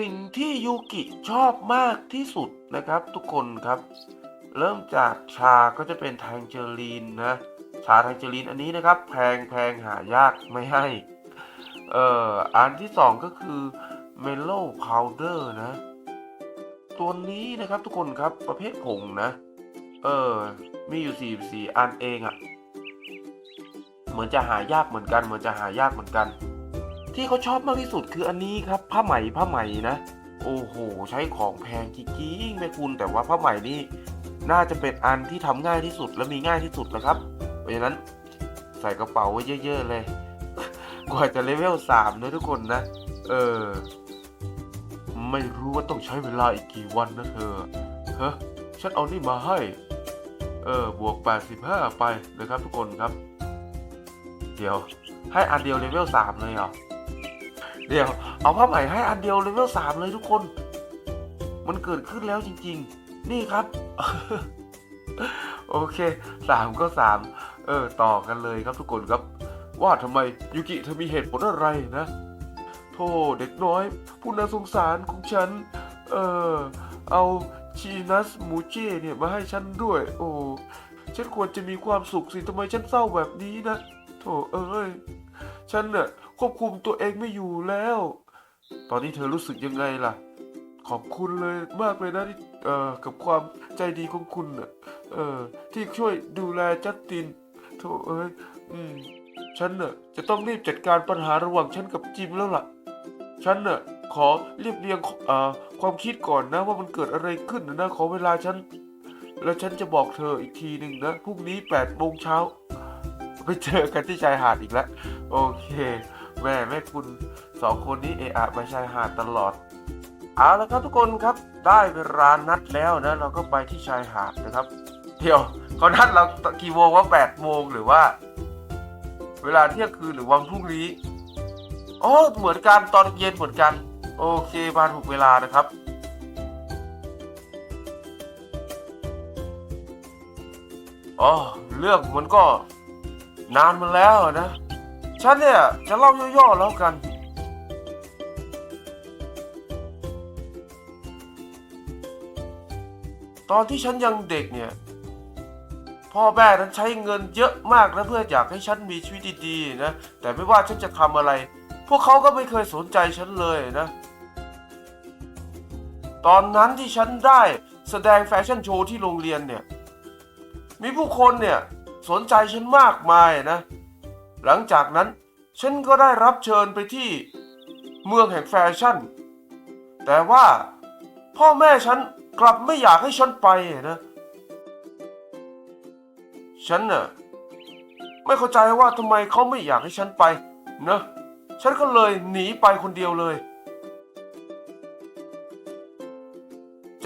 สิ่งที่ยูกิชอบมากที่สุดนะครับ ทุกคนครับ เริ่มจากชาก็จะเป็นแทงเจอรีนนะ ชาแทงเจอรีนอันนี้นะครับ แพงแพงหายากไม่ให้เอ่ออันที่สองก็คือเมโล่พาวเดอร์นะ ตัวนี้นะครับทุกคนครับประเภทผงนะ เออ มีอยู่สี่สี่อันเองอะ่ะ เหมือนจะหายากเหมือนกัน เหมือนจะหายากเหมือนกัน ที่เขาชอบมากที่สุดคืออันนี้ครับ ผ้าไหมผ้าไหมนะ โอ้โห ใช้ของแพงจริงๆแม่คุณแต่ว่าผ้าไหมนี่น่าจะเป็นอันที่ทำง่ายที่สุดและมีง่ายที่สุดแล้วครับ เพราะฉะนั้นใส่กระเป๋าไว้เยอะ ๆ เลย กว่าจะเลเวลสามนะทุกคนนะ เออ ไม่รู้ว่าต้องใช้เวลาอีกกี่วันนะเธอเฮ้ฉันเอานี่มาให้ เออ บวก 85 ไปนะครับทุกคนครับ เดี๋ยว ให้อันเดียวเลเวลสามเลยเหรอ เดี๋ยว เอาผ้าไหมให้อันเดียวเลเวลสามเลยทุกคน มันเกิดขึ้นแล้วจริง ๆ นี่ครับ โอเคสามก็สามเออ ต่อกันเลยครับทุกคนครับ ว่าทำไมยูกิเธอมีเหตุผลอะไรนะโธ่เด็กน้อย ผู้น่าสงสารของฉัน เออเอาชีนัสมูเจ้เนี่ยมาให้ฉันด้วย โอ้ฉันควรจะมีความสุขสิทำไมฉันเศร้าแบบนี้นะโธ่เอ้ยฉันเน่ะ ควบคุมตัวเองไม่อยู่แล้ว ตอนนี้เธอรู้สึกยังไงล่ะ ขอบคุณเลยมากเลยนะที่เอ่อกับความใจดีของคุณน่ะเออที่ช่วยดูแลจัสตินโธ่เอ้ยอืมฉันน่ะจะต้องรีบจัดการปัญหาระหว่างฉันกับจิมแล้วล่ะ ฉันน่ะขอเรียบเรียงเอ่อความคิดก่อนนะว่ามันเกิดอะไรขึ้นนะ ขอเวลาฉัน แล้วฉันจะบอกเธออีกทีหนึ่งนะพรุ่งนี้แปดโมงเช้าไปเจอกันที่ชายหาดอีกแล้ว โอเค แม่แม่คุณสองคนนี้เอะอะไปชายหาดตลอด เอาละครับทุกคนครับได้เวลานัดแล้วนะ เราก็ไปที่ชายหาดนะครับ เดี๋ยวเขานัดเรากี่โมงว่าแปดโมงหรือว่า เวลาเที่ยงคืนหรือวันพรุ่งนี้โอ้เหมือนกันตอนเย็นเหมือนกัน โอเคมาถูกเวลานะครับอ๋อเรื่องมันก็นานมาแล้วนะ ฉันเนี่ยจะเล่าย่อๆแล้วกัน ตอนที่ฉันยังเด็กเนี่ย พ่อแม่นั้นใช้เงินเยอะมากนะเพื่ออยากให้ฉันมีชีวิตดีๆนะ แต่ไม่ว่าฉันจะทำอะไร พวกเขาก็ไม่เคยสนใจฉันเลยนะ ตอนนั้นที่ฉันได้แสดงแฟชั่นโชว์ที่โรงเรียนเนี่ย มีผู้คนเนี่ยสนใจฉันมากมายนะ หลังจากนั้นฉันก็ได้รับเชิญไปที่เมืองแห่งแฟชั่น แต่ว่าพ่อแม่ฉันกลับไม่อยากให้ฉันไปนะ ฉันน่ะไม่เข้าใจว่าทำไมเขาไม่อยากให้ฉันไปนะฉันก็เลยหนีไปคนเดียวเลย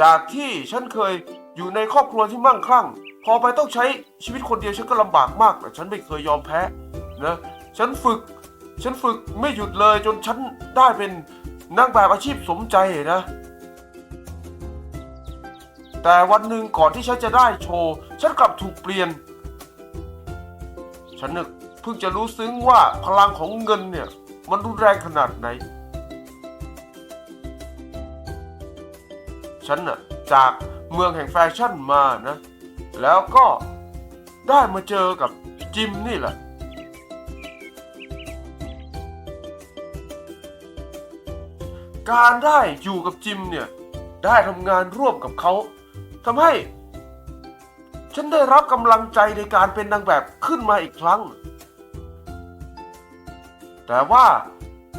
จากที่ฉันเคยอยู่ในครอบครัวที่มั่งคั่ง พอไปต้องใช้ชีวิตคนเดียวฉันก็ลำบากมาก แต่ฉันไม่เคยยอมแพ้ นะฉันฝึก ฉันฝึกไม่หยุดเลยจนฉันได้เป็นนักแบบอาชีพสมใจนะ แต่วันหนึ่งก่อนที่ฉันจะได้โชว์ ฉันกลับถูกเปลี่ยน ฉันนึกเพิ่งจะรู้ซึ้งว่าพลังของเงินเนี่ย มันรุนแรงขนาดไหน ฉันน่ะจากเมืองแห่งแฟชั่นมานะ แล้วก็ได้มาเจอกับจิมนี่แหละ การได้อยู่กับจิมเนี่ย ได้ทำงานร่วมกับเขาทำให้ ฉันได้รับกำลังใจในการเป็นนางแบบขึ้นมาอีกครั้ง แต่ว่า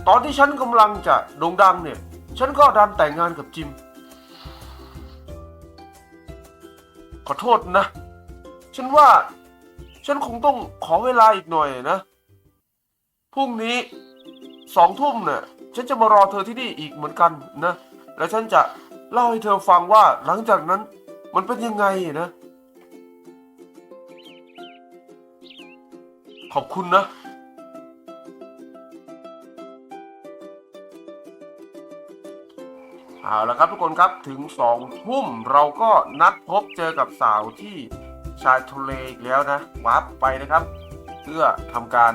ตอนที่ฉันกำลังจะโด่งดังเนี่ย ฉันก็ดันแต่งงานกับจิม ขอโทษนะ ฉันว่าฉันคงต้องขอเวลาอีกหน่อยนะ พรุ่งนี้สองทุ่มเนี่ย ฉันจะมารอเธอที่นี่อีกเหมือนกันนะ แล้วฉันจะเล่าให้เธอฟังว่าหลังจากนั้นมันเป็นยังไงนะ ขอบคุณนะ เอาละครับทุกคนครับถึงสองทุ่มเราก็นัดพบเจอกับสาวที่ชายทะเลอีกแล้วนะวาร์ปไปนะครับ เพื่อทำการ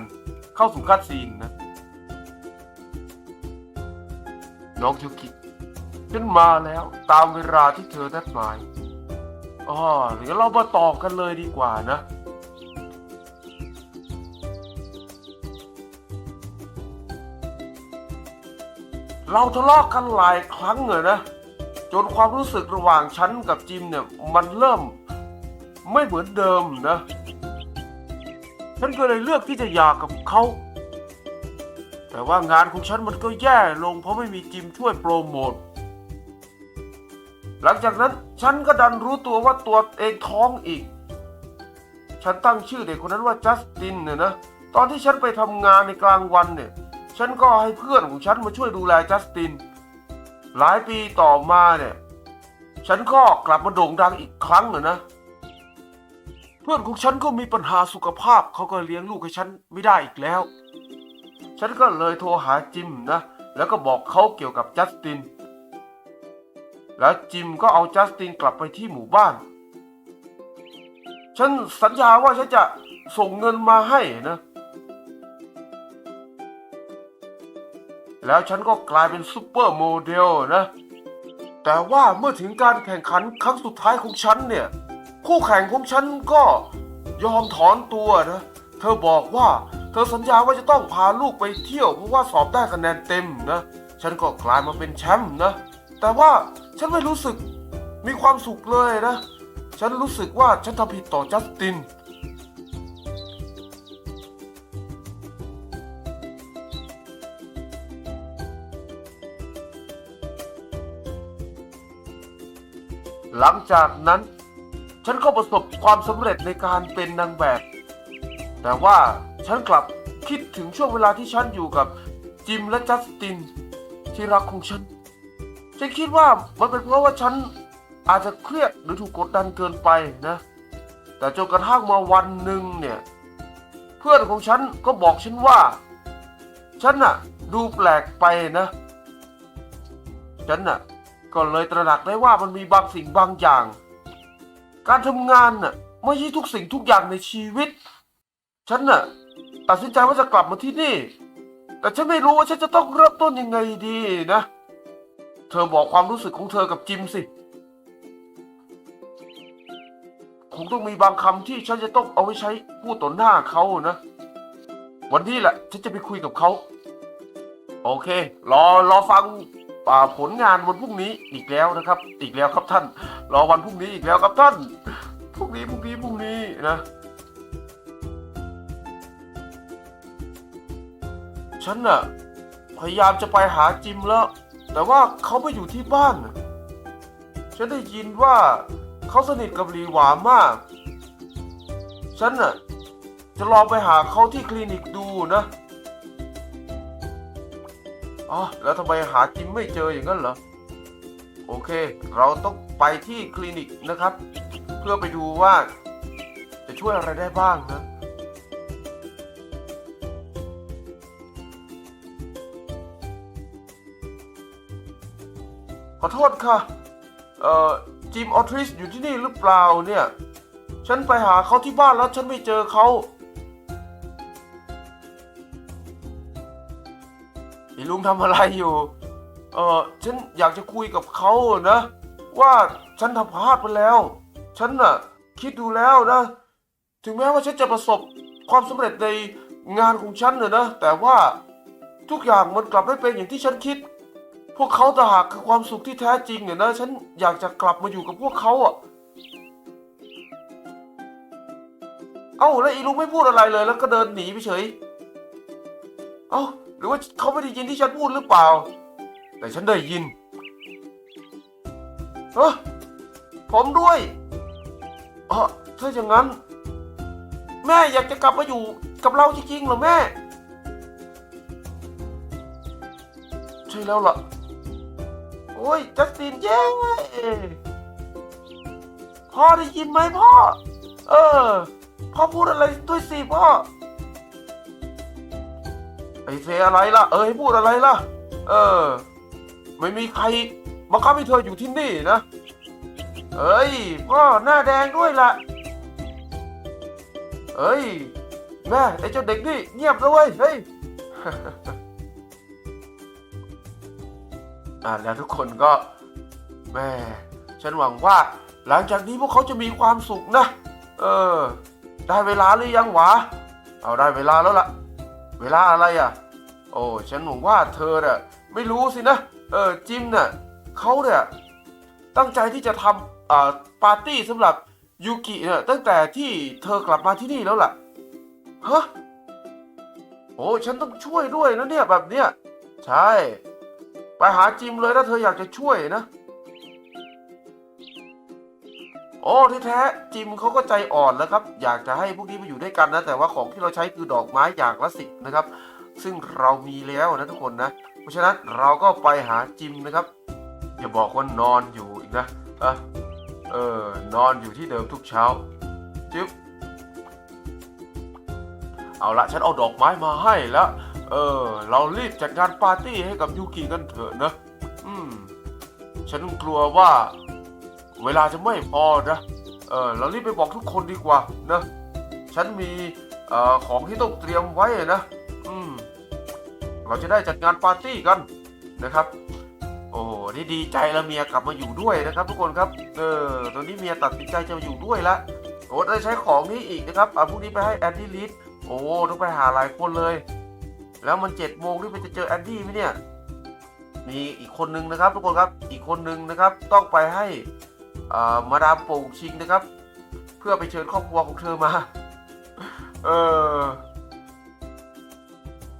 เข้าสู่คัดซีนนะ น้องยูกิฉันมาแล้วตามเวลาที่เธอนัดหมายอ๋อเดี๋ยวเรามาต่อกันเลยดีกว่านะ เราทะเลาะกันหลายครั้งเลยนะ จนความรู้สึกระหว่างฉันกับจิมเนี่ย มันเริ่มไม่เหมือนเดิมนะ ฉันก็เลยเลือกที่จะหย่ากับเขา แต่ว่างานของฉันมันก็แย่ลงเพราะไม่มีจิมช่วยโปรโมท หลังจากนั้นฉันก็ดันรู้ตัวว่าตัวเองท้องอีก ฉันตั้งชื่อเด็กคนนั้นว่าจัสตินเนี่ยนะ ตอนที่ฉันไปทำงานในกลางวันเนี่ย ฉันก็ให้เพื่อนของฉันมาช่วยดูแลจัสติน หลายปีต่อมาเนี่ย ฉันก็กลับมาโด่งดังอีกครั้งเนะนะเพื่อนของฉันก็มีปัญหาสุขภาพเขาก็เลี้ยงลูกให้ฉันไม่ได้อีกแล้ว ฉันก็เลยโทรหาจิมนะ แล้วก็บอกเขาเกี่ยวกับจัสติน แล้วจิมก็เอาจัสตินกลับไปที่หมู่บ้าน ฉันสัญญาว่าฉันจะส่งเงินมาให้นะ แล้วฉันก็กลายเป็นซูเปอร์โมเดลนะ แต่ว่าเมื่อถึงการแข่งขันครั้งสุดท้ายของฉันเนี่ย คู่แข่งของฉันก็ยอมถอนตัวนะ เธอบอกว่า เธอสัญญาว่าจะต้องพาลูกไปเที่ยวเพราะว่าสอบได้คะแนนเต็มนะ ฉันก็กลายมาเป็นแชมป์นะ แต่ว่าฉันไม่รู้สึกมีความสุขเลยนะ ฉันรู้สึกว่าฉันทำผิดต่อจัสติน หลังจากนั้น ฉันก็ประสบความสำเร็จในการเป็นนางแบบ แต่ว่าฉันกลับคิดถึงช่วงเวลาที่ฉันอยู่กับจิมและจัสติน ที่รักของฉัน ฉันคิดว่ามันเป็นเพราะว่าฉันอาจจะเครียดหรือถูกกดดันเกินไปนะ แต่จนกระทั่งมาวันหนึ่งเนี่ย เพื่อนของฉันก็บอกฉันว่า ฉันน่ะ ดูแปลกไปนะ ฉันน่ะก็เลยตระหนักได้ว่ามันมีบางสิ่งบางอย่าง การทำงานน่ะไม่ใช่ทุกสิ่งทุกอย่างในชีวิต ฉันน่ะตัดสินใจว่าจะกลับมาที่นี่ แต่ฉันไม่รู้ว่าฉันจะต้องเริ่มต้นยังไงดีนะ เธอบอกความรู้สึกของเธอกับจิมสิ คงต้องมีบางคำที่ฉันจะต้องเอาไว้ใช้พูดต่อหน้าเขานะ วันนี้แหละ ฉันจะไปคุยกับเขา โอเค รอรอฟังอ่าผลงานวันพรุ่งนี้อีกแล้วนะครับ อีกแล้วครับท่าน รอวันพรุ่งนี้อีกแล้วครับท่าน พรุ่งนี้พรุ่งนี้พรุ่งนี้นะ ฉันน่ะพยายามจะไปหาจิมแล้ว แต่ว่าเขาไม่อยู่ที่บ้าน ฉันได้ยินว่าเขาสนิทกับหลีหวามาก ฉันน่ะจะลองไปหาเขาที่คลินิกดูนะอ๋อแล้วทำไมหาจิมไม่เจออย่างนั้นเหรอ โอเค เราต้องไปที่คลินิกนะครับ เพื่อไปดูว่าจะช่วยอะไรได้บ้างนะ โทษค่ะ เอ่อ จิมออทริสอยู่ที่นี่หรือเปล่าเนี่ย ฉันไปหาเขาที่บ้านแล้วฉันไม่เจอเขาไอ้ลุงทำอะไรอยู่ เออฉันอยากจะคุยกับเขานะ ว่าฉันทำพลาดไปแล้ว ฉันน่ะ คิดดูแล้วนะ ถึงแม้ว่าฉันจะประสบความสำเร็จในงานของฉันน่ะนะ แต่ว่าทุกอย่างมันกลับไม่เป็นอย่างที่ฉันคิด พวกเขาต่างหากคือความสุขที่แท้จริงเนี่ยนะ ฉันอยากจะกลับมาอยู่กับพวกเขาอะ เอ้าแล้วอีลุงไม่พูดอะไรเลย แล้วก็เดินหนีไปเฉย เอ้าหรือว่าเขาไม่ได้ยินที่ฉันพูดหรือเปล่า แต่ฉันได้ยินเออผมด้วยเออถ้าอย่างนั้น แม่อยากจะกลับมาอยู่กับเราจริงๆเหรอแม่ ใช่แล้วล่ะ อ้ยจัสตินเย้พ่อได้ยินไหมพ่อ เออ พ่อพูดอะไรด้วยสิพ่อ ไอ้เซอะไรล่ะ เอ้พูดอะไรล่ะ เออ ไม่มีใครบังคับให้เธออยู่ที่นี่นะ เอ้ย พ่อหน้าแดงด้วยล่ะ เอ้ย แม่ไอ้เจ้าเด็กนี่เงียบแล้วเว้ยเฮ้ย อ่าแล้วทุกคนก็แม่ฉันหวังว่าหลังจากนี้พวกเขาจะมีความสุขนะ เออ ได้เวลาหรือยังวะ เอาได้เวลาแล้วล่ะ เวลาอะไรอะ โอ้ฉันหวังว่าเธอเนี่ยไม่รู้สินะ เออจิมเนี่ยเขาเนี่ยตั้งใจที่จะทำอ่าปาร์ตี้สำหรับยูกิเนี่ยตั้งแต่ที่เธอกลับมาที่นี่แล้วล่ะฮะโอ้ฉันต้องช่วยด้วยนะเนี่ยแบบเนี้ยใช่ ไปหาจิมเลยถ้าเธออยากจะช่วยนะ โอ้ที่แท้จิมเขาก็ใจอ่อนแล้วครับ อยากจะให้พวกนี้มาอยู่ด้วยกันนะ แต่ว่าของที่เราใช้คือดอกไม้อย่างละสิบนะครับ ซึ่งเรามีแล้วนะทุกคนนะ เพราะฉะนั้นเราก็ไปหาจิมนะครับ อย่าบอกว่านอนอยู่อีกนะอะเออนอนอยู่ที่เดิมทุกเช้าจิ๊บเอาละฉันเอาดอกไม้มาให้แล้ว เออ เรารีบจัดงานปาร์ตี้ให้กับยูกิกันเถอะนะ อืม ฉันกลัวว่า เวลาจะไม่พอนะ เออ เรารีบไปบอกทุกคนดีกว่านะ ฉันมีเอ่อของที่ต้องเตรียมไว้นะ อืม เราจะได้จัดงานปาร์ตี้กันนะครับ โอ้นี่ดีใจแล้วเมียกลับมาอยู่ด้วยนะครับ ทุกคนครับ เออ ตอนนี้เมียตัดสินใจจะมาอยู่ด้วยละโอ้ได้ใช้ของนี้อีกนะครับ อะพรุ่งนี้ไปให้แอนดี้ลิสโอ้ ต้องไปหาหลายคนเลย แล้วมันเจ็ดโมงที่มันจะเจอแอนดี้ไหมเนี่ย มีอีกคนนึงนะครับ ทุกคนครับ อีกคนนึงนะครับ ต้องไปให้มาดามโป่งชิงนะครับ เพื่อไปเชิญครอบครัวของเธอมา เออ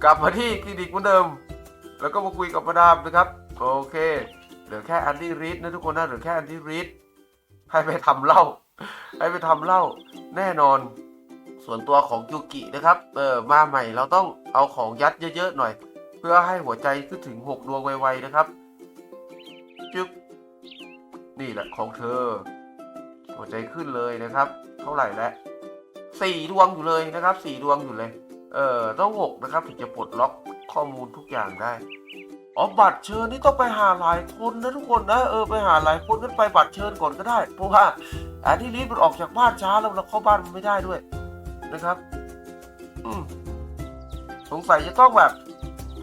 กลับมาที่คลินิกเหมือนเดิม แล้วก็มาคุยกับมาดามนะครับ โอเค เหลือแค่แอนดี้รีดนะทุกคนนะ เหลือแค่แอนดี้รีดให้ไปทำเหล้าให้ไปทำเหล้าแน่นอน ส่วนตัวของยูกินะครับเออมาใหม่เราต้องเอาของยัดเยอะๆหน่อย เพื่อให้หัวใจขึ้นถึง 6 ดวงไวๆนะครับจึ๊บนี่แหละของเธอ หัวใจขึ้นเลยนะครับ เท่าไหร่แล้วสี่ดวงอยู่เลยนะครับสี่ดวงอยู่เลยเออต้องหกนะครับถึงจะปลดล็อกข้อมูลทุกอย่างได้อ๋อบัตรเชิญนี่ต้องไปหาหลายคนนะทุกคนนะเออไปหาหลายคนกันไปบัตรเชิญก่อนก็ได้เพราะว่าอันที่รีบมันออกจากบ้านช้าแล้วเราเข้าบ้านมันไม่ได้ด้วย นะครับ อืมสงสัยจะต้องแบบ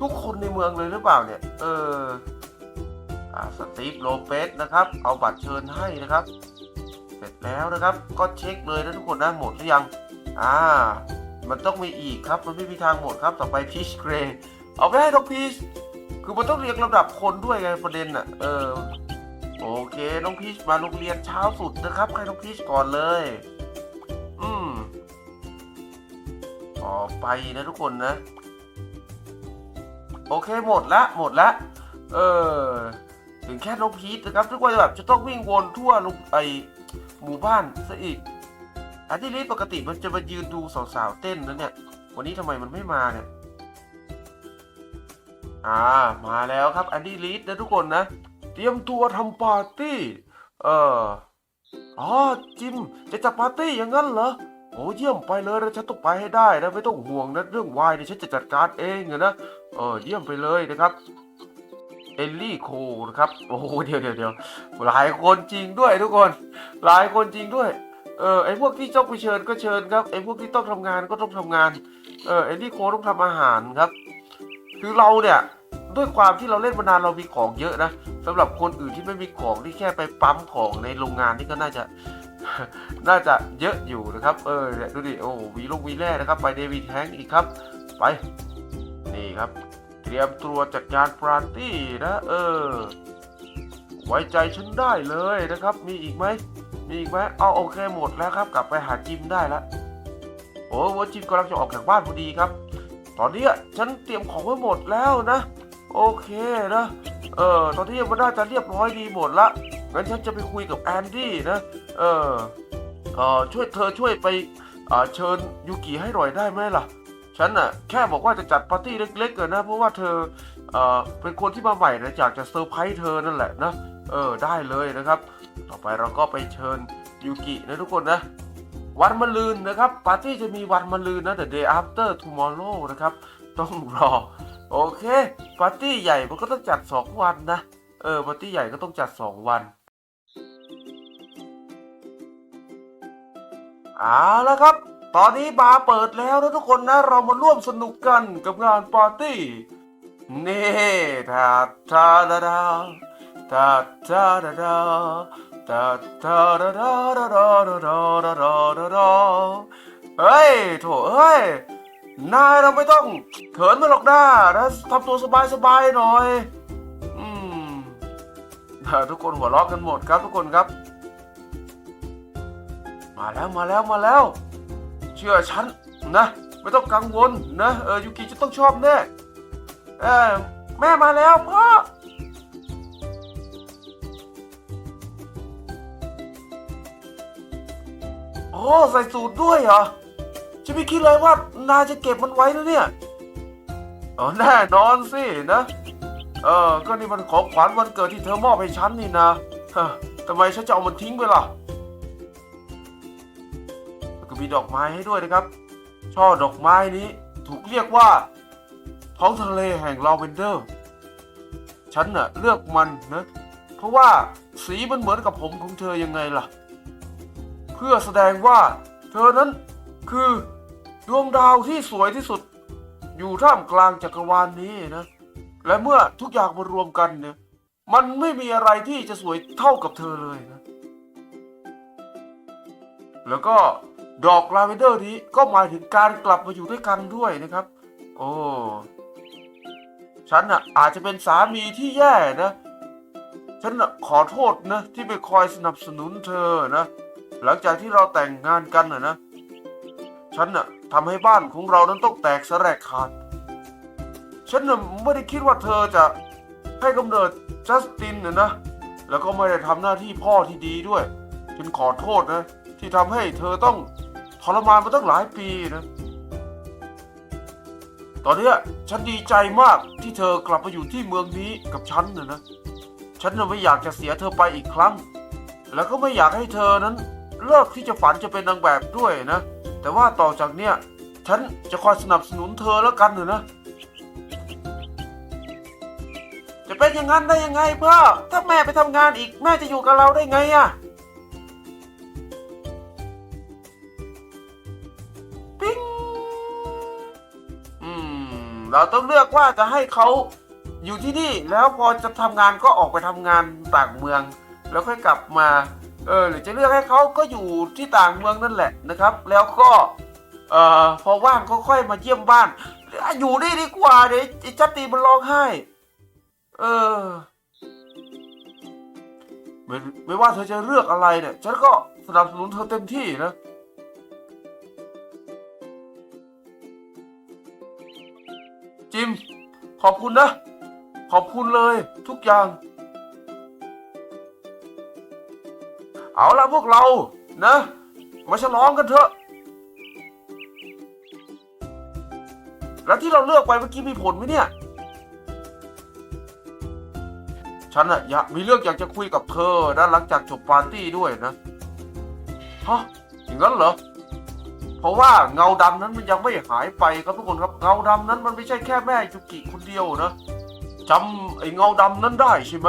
ทุกคนในเมืองเลยหรือเปล่าเนี่ย เอออ่าสตีฟโลเปสนะครับ เอาบัตรเชิญให้นะครับ เสร็จแล้วนะครับ ก็เช็คเลยนะทุกคนนะหมดหรือยัง อ่า มันต้องมีอีกครับ มันไม่มีทางหมดครับ ต่อไปพีชเกรย์เอาไปให้น้องพีชคือมันต้องเรียงลำดับคนด้วยไงประเด็นอะ เออ โอเค น้องพีชมาโรงเรียนเช้าสุดนะครับ ให้น้องพีชก่อนเลย ต่อไปนะทุกคนนะ โอเคหมดละหมดละ เออถึงแค่น้องพีชนะครับทุกคนแบบจะต้องวิ่งวนทั่วลงไอหมู่บ้านซะอีกอันที่นี้ปกติมันจะมายืนดูสาวๆเต้นนะเนี่ย วันนี้ทำไมมันไม่มาเนี่ยอ่ามาแล้วครับแอนดี้ลีดนะทุกคนนะ เตรียมตัวทำปาร์ตี้ เอออ๋อจิมจะจัดปาร์ตี้อย่างนั้นเหรอ โอ้เยี่ยมไปเลยนะฉันต้องไปให้ได้นะไม่ต้องห่วงนะเรื่องวายเนี่ยฉันจะจัดการเองนะเออเยี่ยมไปเลยนะครับเอลลี่โคนะครับโอ้โหเดี๋ยวเดี๋ยวเดี๋ยวหลายคนจริงด้วยทุกคน หลายคนจริงด้วยเออไอพวกที่ต้องไปเชิญก็เชิญครับไอพวกที่ต้องทำงานก็ต้องทำงานเออเอลลี่โคต้องทำอาหารครับ คือเราเนี่ยด้วยความที่เราเล่นมานานเรามีของเยอะนะสำหรับคนอื่นที่ไม่มีของที่แค่ไปปั๊มของในโรงงานนี่ก็น่าจะ น่าจะเยอะอยู่นะครับ เออเนี่ยดูดิโอ้วีลูกวีแร่นะครับ ไปเดวิดแฮงอีกครับ ไป นี่ครับ เตรียมตัวจัดงานปาร์ตี้นะเออ ไว้ใจฉันได้เลยนะครับ มีอีกไหมมีอีกไหมเอาโอเคหมดแล้วครับ กลับไปหาจิมได้ล้วโอ้ว่าจิมกำลังจะออกจากบ้านพอดีครับ ตอนนี้ฉันเตรียมของไว้หมดแล้วนะ โอเคนะ เออตอนนี้มันน่าจะเรียบร้อยดีหมดละงั้นฉันจะไปคุยกับแอนดี้นะ เออเออช่วยเธอช่วยไปอ่าเชิญยูกิให้หน่อยได้ไหมล่ะ ฉันน่ะแค่บอกว่าจะจัดปาร์ตี้เล็กๆกันนะ เพราะว่าเธอเออเป็นคนที่มาใหม่นะอยากจะเซอร์ไพรส์เธอนั่นแหละนะ เออได้เลยนะครับ ต่อไปเราก็ไปเชิญยูกินะทุกคนนะ วันมะรืนนะครับปาร์ตี้จะมีวันมะรืนนะ the day after tomorrow นะครับ ต้องรอ โอเค ปาร์ตี้ใหญ่มันก็ต้องจัด 2 วันนะ เออปาร์ตี้ใหญ่ก็ต้องจัด 2 วัน เอาล้ครับ ตอนนี้บาร์เปิดแล้วนะทุกคนนะ เรามาร่วมสนุกกันกับงานปาร์ตี้นี่ทาทาดาดาทาตาดาดาตาตาดาดาดาดาดาดาดาดาดาดาเฮ้ยโถเอ้ยนายเราไม่ต้องเขินมาหรอกนะนะทำตัวสบายๆหน่อย อืมทุกคนหัวเราะกันหมดครับทุกคนครับ มาแล้วมาแล้วมาแล้ว เชื่อฉันนะ ไม่ต้องกังวลนะเออยูกิจะต้องชอบแน่เออแม่มาแล้วพ่อโอ้ใส่สูตรด้วยเหรอฉันไม่คิดเลยว่านายจะเก็บมันไว้นะเนี่ยอ๋อแน่นอนสินะ เออก็นี่มันของขวัญวันเกิดที่เธอมอบให้ฉันนี่นะฮะทำไมฉันจะเอามันทิ้งไปล่ะ ก็มีดอกไม้ให้ด้วยนะครับ ช่อดอกไม้นี้ถูกเรียกว่าท้องทะเลแห่งลาเวนเดอร์ ฉันน่ะเลือกมันนะ เพราะว่าสีมันเหมือนกับผมของเธอยังไงล่ะ เพื่อแสดงว่าเธอนั้นคือดวงดาวที่สวยที่สุด อยู่ท่ามกลางจักรวาลนี้นะ และเมื่อทุกอย่างมารวมกันเนี่ยมันไม่มีอะไรที่จะสวยเท่ากับเธอเลยนะ แล้วก็ ดอกลาเวนเดอร์นี้ก็หมายถึงการกลับมาอยู่ด้วยกันด้วยนะครับ โอ้ฉันน่ะอาจจะเป็นสามีที่แย่นะ ฉันน่ะขอโทษนะ ที่ไปคอยสนับสนุนเธอนะ หลังจากที่เราแต่งงานกันนะนะฉันน่ะทำให้บ้านของเรานั้นต้องแตกสลายขาด ฉันน่ะไม่ได้คิดว่าเธอจะให้กำเนิดจัสตินนะนะ แล้วก็ไม่ได้ทำหน้าที่พ่อที่ดีด้วย ฉันขอโทษนะ ที่ทำให้เธอต้อง ทรมานมาตั้งหลายปีนะ ตอนนี้ฉันดีใจมากที่เธอกลับมาอยู่ที่เมืองนี้กับฉันนะนะ ฉันไม่อยากจะเสียเธอไปอีกครั้ง แล้วก็ไม่อยากให้เธอนั้น เลิกที่จะฝันจะเป็นนางแบบด้วยนะ แต่ว่าต่อจากเนี้ยฉันจะคอยสนับสนุนเธอแล้วกันเถอะนะจะเป็นอย่างนั้นได้ยังไงพ่อ ถ้าแม่ไปทำงานอีก แม่จะอยู่กับเราได้ไงอะปิ๊ เราต้องเลือกว่าจะให้เขาอยู่ที่นี่แล้วพอจะทำงานก็ออกไปทำงานต่างเมือง แล้วค่อยกลับมาเออหรือจะเลือกให้เขาก็อยู่ที่ต่างเมืองนั่นแหละนะครับ แล้วก็เอ่อพอว่างก็ค่อยมาเยี่ยมบ้าน อยู่นี่ดีกว่าเดี๋ยวจัตตีมันร้องไห้ เออไม่ไม่ว่าเธอจะเลือกอะไรเนี่ย ฉันก็สนับสนุนเธอเต็มที่นะ ขอบคุณนะ ขอบคุณเลยทุกอย่าง เอาละพวกเรานะ มาฉลองกันเถอะ แล้วที่เราเลือกไปเมื่อกี้มีผลไหมเนี่ย ฉันอะอยากมีเรื่องอยากจะคุยกับเธอนะหลังจากจบปาร์ตี้ด้วยนะ ฮะอย่างนั้นเหรอ เพราะว่าเงาดำนั้นมันยังไม่หายไปครับทุกคนครับเงาดำนั้นมันไม่ใช่แค่แม่ยุกิคนเดียวนะจำไอ้เงาดำนั้นได้ใช่ไหม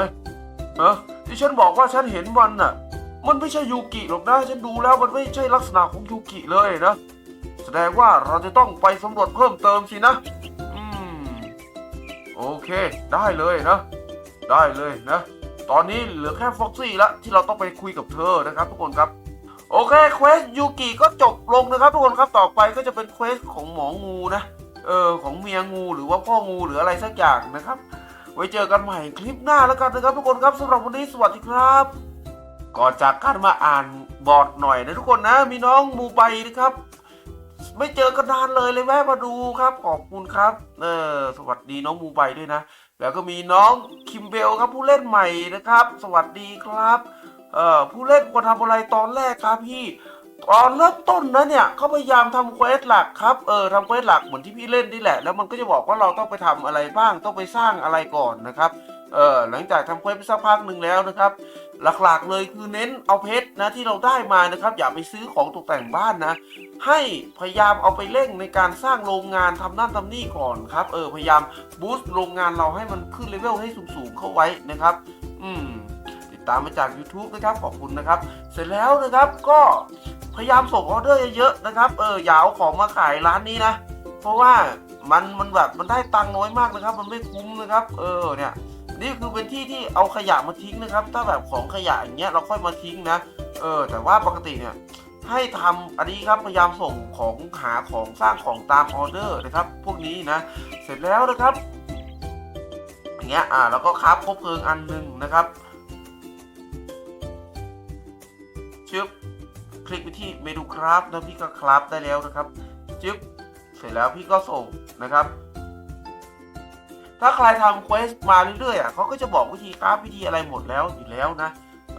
เออที่ฉันบอกว่าฉันเห็นมันน่ะ มันไม่ใช่ยูกิหรอกนะฉันดูแล้วมันไม่ใช่ลักษณะของยูกิเลยนะแสดงว่าเราจะต้องไปสำรวจเพิ่มเติมสินะ อืม โอเค ได้เลยนะ ได้เลยนะ ตอนนี้เหลือแค่ฟ็อกซี่ละที่เราต้องไปคุยกับเธอนะครับทุกคนครับ โอเคเควสยูกิก็จบลงนะครับทุกคนครับต่อไปก็จะเป็นเควสของหมองูนะเออของเมียงูหรือว่าพ่องูหรืออะไรสักอย่างนะครับ ไว้เจอกันใหม่คลิปหน้าแล้วกันนะครับทุกคนครับสำหรับวันนี้สวัสดีครับ ก่อนจากการมาอ่านบอร์ดหน่อยนะทุกคนนะ มีน้องมูไปนะครับ ไม่เจอกันนานเลยเลยแวะมาดูครับขอบคุณครับเออสวัสดีน้องมูไปด้วยนะ แล้วก็มีน้องคิมเบลครับผู้เล่นใหม่นะครับ สวัสดีครับ เอ่อผู้เล่นควรทำอะไรตอนแรกครับพี่ ตอนเริ่มต้นนะเนี่ยเขาพยายามทำเควสหลักครับเออทำเควสหลักเหมือนที่พี่เล่นนี่แหละ แล้วมันก็จะบอกว่าเราต้องไปทำอะไรบ้างต้องไปสร้างอะไรก่อนนะครับเออหลังจากทำเควสไปสักพักหนึ่งแล้วนะครับ หลักๆเลยคือเน้นเอาเพชรนะที่เราได้มานะครับ อย่าไปซื้อของตกแต่งบ้านนะ ให้พยายามเอาไปเร่งในการสร้างโรงงานทำนั่นทำนี่ก่อนครับเออพยายามบูสต์โรงงานเราให้มันขึ้นเลเวลให้สูงๆเข้าไว้นะครับ อืม ตามมาจาก YouTube นะครับขอบคุณนะครับ เสร็จแล้วนะครับก็พยายามส่งออเดอร์เยอะๆนะครับเอออย่าเอาของมาขายร้านนี้นะ เพราะว่ามันมันแบบมันได้ตังค์น้อยมากนะครับ มันไม่คุ้มนะครับ เออเนี่ยนี่คือเป็นที่ที่เอาขยะมาทิ้งนะครับ ถ้าแบบของขยะอย่างเงี้ยเราค่อยมาทิ้งนะ เออ แต่ว่าปกติเนี่ยให้ทำอันนี้ครับพยายามส่งของหาของสร้างของตามออเดอร์นะครับ พวกนี้นะ เสร็จแล้วนะครับอย่างเงี้ยอ่าแล้วก็คราฟคบเพลิงอันหนึ่งนะครับ ชึบคลิกไปที่เมนูคราฟแล้วพี่ก็คราฟได้แล้วนะครับจึ๊บเสร็จแล้วพี่ก็ส่งนะครับ ถ้าใครทำเควสมาเรื่อยๆอะเขาก็จะบอกวิธีคราฟวิธีอะไรหมดแล้วอยู่แล้วนะ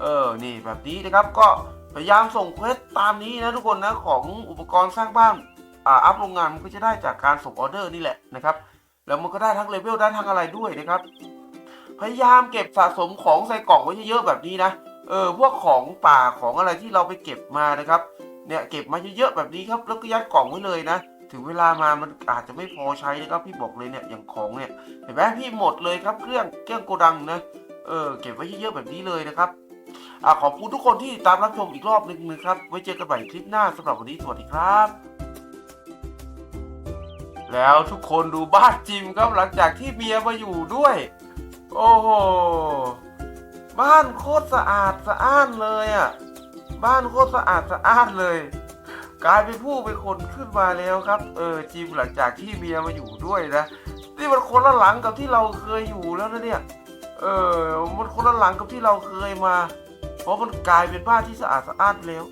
เออนี่แบบนี้นะครับก็พยายามส่งเควสตามนี้นะทุกคนนะของอุปกรณ์สร้างบ้านอ่าอัพโรงงานมันก็จะได้จากการส่งออเดอร์นี่แหละนะครับแล้วมันก็ได้ทั้งเลเวลได้ทั้งอะไรด้วยนะครับ พยายามเก็บสะสมของใส่กล่องไว้เยอะๆแบบนี้นะ เออพวกของป่าของอะไรที่เราไปเก็บมานะครับ เนี่ยเก็บมาเยอะๆแบบนี้ครับ แล้วก็ยัดกล่องไว้เลยนะ ถึงเวลามามันอาจจะไม่พอใช้นะครับ พี่บอกเลยเนี่ยอย่างของเนี่ยเห็นไหมพี่หมดเลยครับเครื่องเครื่องโกดังนะเออเก็บไว้เยอะๆแบบนี้เลยนะครับอ่าขอบคุณทุกคนที่ตามรับชมอีกรอบหนึ่งนะครับ ไว้เจอกันใหม่คลิปหน้าสำหรับวันนี้สวัสดีครับแล้วทุกคนดูบ้านจิมครับหลังจากที่เมียมาอยู่ด้วย โอ้โห บ้านโคตรสะอาดสะอ้านเลยอะ บ้านโคตรสะอาดสะอ้านเลย กลายเป็นผู้เป็นคนขึ้นมาแล้วครับ เออจิมหลังจากที่เมียมาอยู่ด้วยนะนี่มันคนละหลังกับที่เราเคยอยู่แล้วนะเนี่ย เออมันคนละหลังกับที่เราเคยมา เพราะมันกลายเป็นบ้านที่สะอาดสะอ้านแล้ว